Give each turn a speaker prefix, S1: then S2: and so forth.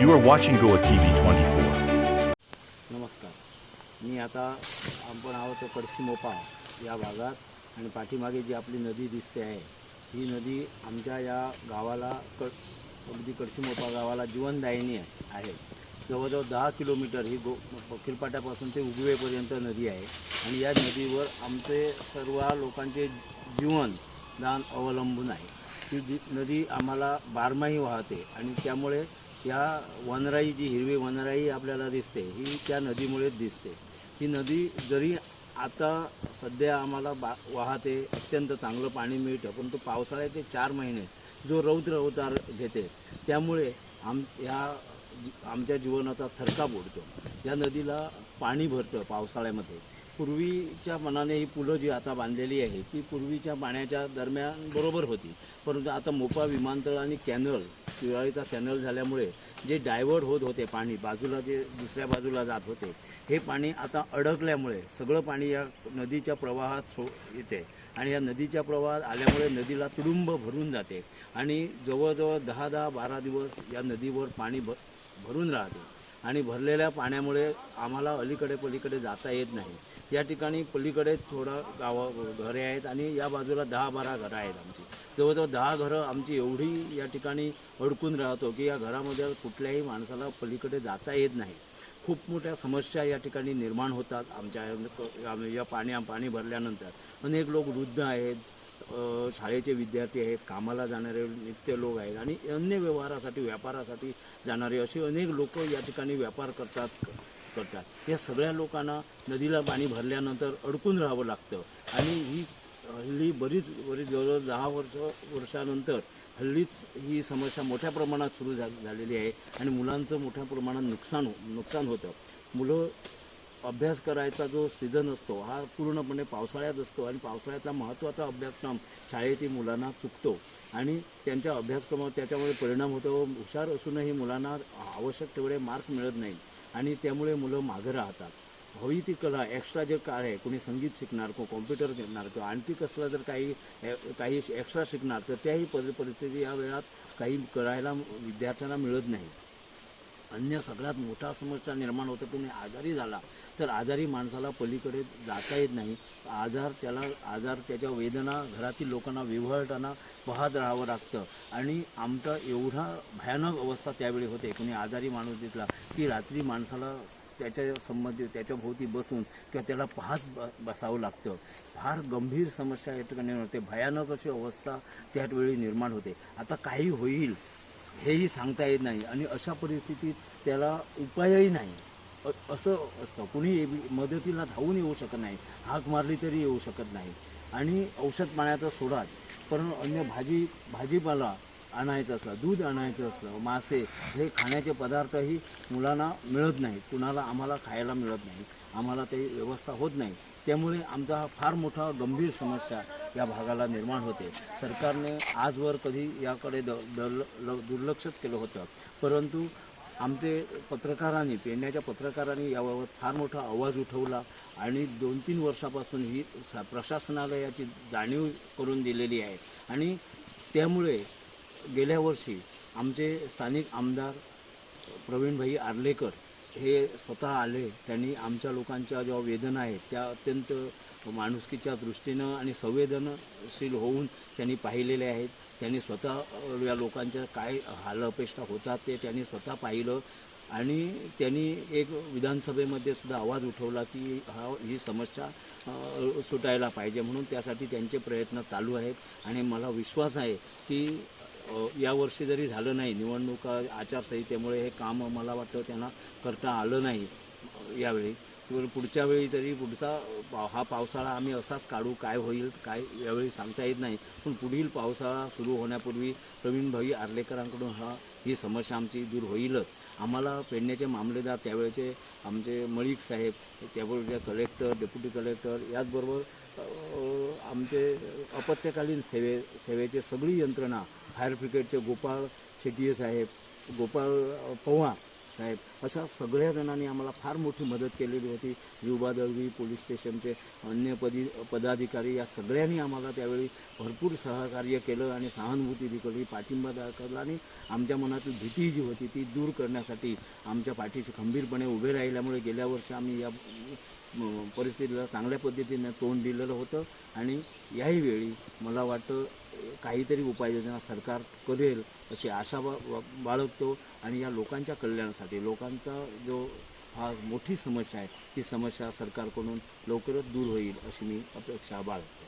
S1: You are watching Goa T V twenty four
S2: नमस्कार. मी आता आपण आहोत कडशी या भागात आणि पाठीमागे जी आपली नदी दिसते आहे ही नदी आमच्या या गावाला क अगदी कडशीमोपा गावाला जीवनदायिनी आहे. आहे जवळजवळ दहा किलोमीटर ही गो खिरपाट्यापासून ते उगवेपर्यंत नदी आहे आणि या नदीवर आमचे सर्व लोकांचे जीवन दान अवलंबून आहे. ही जी नदी आम्हाला बारमाही वाहते आणि त्यामुळे या वनराई जी हिरवी वनराई आपल्याला दिसते ही त्या नदीमुळेच दिसते. ही नदी जरी आता सध्या आम्हाला बा वाहते अत्यंत चांगलं पाणी मिळतं परंतु पावसाळ्याचे चार महिने जो रौद्र अवतार घेते त्यामुळे आम या आमच्या जीवनाचा थरकाप उडतो. या नदीला पाणी भरतं पावसाळ्यामध्ये. पूर्वीच्या मनाने ही पुलं जी आता बांधलेली आहे ती पूर्वीच्या पाण्याच्या दरम्यान बरोबर होती. परंतु आता मोपा विमानतळ आणि कॅनल शिवाळीचा कॅनल झाल्यामुळे जे डायव्हर्ट होत होते पाणी बाजूला जे दुसऱ्या बाजूला जात होते हे पाणी आता अडकल्यामुळे सगळं पाणी या नदीच्या प्रवाहात सो येते आणि या नदीच्या प्रवाहात आल्यामुळे नदीला तुडुंब भरून जाते आणि जवळजवळ दहा दहा बारा दिवस या नदीवर पाणी भ भरून राहते आणि भरलेल्या पाण्यामुळे आम्हाला अलीकडे पलीकडे जाता येत नाही. या ठिकाणी पलीकडे थोडं गावा घरे आहेत आणि या बाजूला दहा बारा घरं आहेत आमची. जवळजवळ दहा घरं आमची एवढी या ठिकाणी अडकून राहतो की या घरामध्ये कुठल्याही माणसाला पलीकडे जाता येत नाही. खूप मोठ्या समस्या या ठिकाणी निर्माण होतात. आमच्या या- पाण्या पाणी पाणी भरल्यानंतर अनेक लोक वृद्ध आहेत शाळेचे विद्यार्थी आहेत कामाला जाणारे नित्य लोक आहेत आणि अन्य व्यवहारासाठी व्यापारासाठी जाणारे असे अनेक लोक या ठिकाणी व्यापार करतात. करतात. या सगळ्या लोकांना नदीला पाणी भरल्यानंतर अडकून राहावं लागतं. आणि ही हल्ली बरीच बरीच जवळजवळ दहा वर्ष वर्षानंतर हल्लीच ही समस्या मोठ्या प्रमाणात सुरू झा झालेली आहे. आणि मुलांचं मोठ्या प्रमाणात नुकसान हो नुकसान होतं. मुलं अभ्यास करायचा जो सीझन असतो हा पूर्णपणे पावसाळ्यात असतो. आणि पावसाळ्यातला महत्त्वाचा अभ्यासक्रम शाळेतील मुलांना चुकतो. आणि त्यांच्या अभ्यासक्रमावर त्याच्यामुळे परिणाम होतो. व हुशार असूनही मुलांना आवश्यक तेवढे मार्क मिळत नाही आणि त्यामुळे मुलं मागं राहतात. हवी ती कला एक्स्ट्रा जे काय आहे कोणी संगीत शिकणार कोण कॉम्प्युटर घेणार किंवा आणखी कसला जर काही काही एक्स्ट्रा शिकणार तर त्याही परिस्थिती या वेळात काही करायला विद्यार्थ्यांना मिळत नाही. अन्य सगळ्यात मोठा समस्या निर्माण होतं तुम्ही म्हणजे आजारी झाला. तर आजारी माणसाला पलीकडे जाता येत नाही. आजार त्याला आजार त्याच्या वेदना घरातील लोकांना विव्हळताना पाहत राहावं लागतं. आणि आमचा एवढा भयानक अवस्था त्यावेळी होते. कोणी आजारी माणूस दिसला की रात्री माणसाला त्याच्या संबंधित त्याच्या भोवती बसून किंवा त्याला पाहत ब बसावं लागतं. फार गंभीर समस्या या ठिकाणी होते. भयानक अशी अवस्था त्यावेळी निर्माण होते. आता काही होईल. हेही सांगता येत नाही आणि अशा परिस्थितीत त्याला उपायही नाही. असं असतं. कुणी मदतीला धावून येऊ शकत नाही हाक मारली तरी येऊ शकत नाही. आणि औषध पाण्याचा सोडाच पण अन्य भाजी भाजीपाला आणायचं असलं दूध आणायचं असलं मासे हे खाण्याचे पदार्थही मुलांना मिळत नाहीत. कुणाला आम्हाला खायला मिळत नाही आम्हाला ते व्यवस्था होत नाही. त्यामुळे आमचा हा फार मोठा गंभीर समस्या या भागाला निर्माण होते. सरकारने आजवर कधी याकडे द दल ल- दुर्लक्षच केलं होतं. परंतु आमचे पत्रकारांनी पेडण्याच्या पत्रकारांनी याबाबत फार मोठा आवाज उठवला आणि दोन तीन वर्षापासून ही सा प्रशासनाला याची जाणीव करून दिलेली आहे. आणि त्यामुळे गेल्या वर्षी आमचे स्थानिक आमदार प्रवीणभाई आर्लेकर हे स्वतः आले त्यांनी आमच्या लोकांच्या ज्या वेदना आहेत त्या अत्यंत माणुसकीच्या दृष्टीनं आणि संवेदनशील होऊन त्यांनी पाहिलेले आहेत. त्यांनी स्वतः या लोकांच्या काय हाल अपेष्टा होतात ते त्यांनी स्वतः पाहिलं. आणि त्यांनी एक विधानसभेमध्ये सुद्धा आवाज उठवला की हा ही समस्या सुटायला पाहिजे म्हणून त्यासाठी त्यांचे प्रयत्न चालू आहेत. आणि मला विश्वास आहे की यावर्षी जरी झालं नाही निवडणुका आचारसंहितेमुळे हे काम मला वाटतं त्यांना करता आलं नाही यावेळी. पुढच्या वेळी तरी पुढचा पाव हा पावसाळा आम्ही असाच काढू काय होईल काय यावेळी सांगता येत नाही. पण पुढील पावसाळा सुरू होण्यापूर्वी प्रवीण भाई आर्लेकरांकडून हा ही समस्या आमची दूर होईलच. आम्हाला पेडण्याचे मामलेदार त्यावेळेचे आमचे मळिक साहेब त्याबरोबर कलेक्टर डेप्युटी कलेक्टर याचबरोबर आमचे अपत्यकालीन सेवे सेवेचे सगळी यंत्रणा फायर ब्रिगेडचे गोपाळ शेट्ये साहेब गोपाळ पवार साहेब अशा सगळ्या जणांनी आम्हाला फार मोठी मदत केलेली होती. युवा दळवी पोलीस स्टेशनचे अन्य पदी पदाधिकारी या सगळ्यांनी आम्हाला त्यावेळी भरपूर सहकार्य केलं आणि सहानुभूती दिली. पाठिंबा दाखवला आणि आमच्या मनातील भीती जी होती ती दूर करण्यासाठी आमच्या पाठीशी खंबीरपणे उभे राहिल्यामुळे गेल्या वर्षी आम्ही या परिस्थितीला चांगल्या पद्धतीने तोंड दिलेलं होतं. आणि याही वेळी मला वाटतं काहीतरी उपाययोजना सरकार करेल अशी आशा बा बाळगतो आणि या लोकांच्या कल्याणासाठी लोकांचा जो हा मोठी समस्या आहे ती समस्या सरकारकडून लवकरच दूर होईल अशी मी अपेक्षा बाळगतो.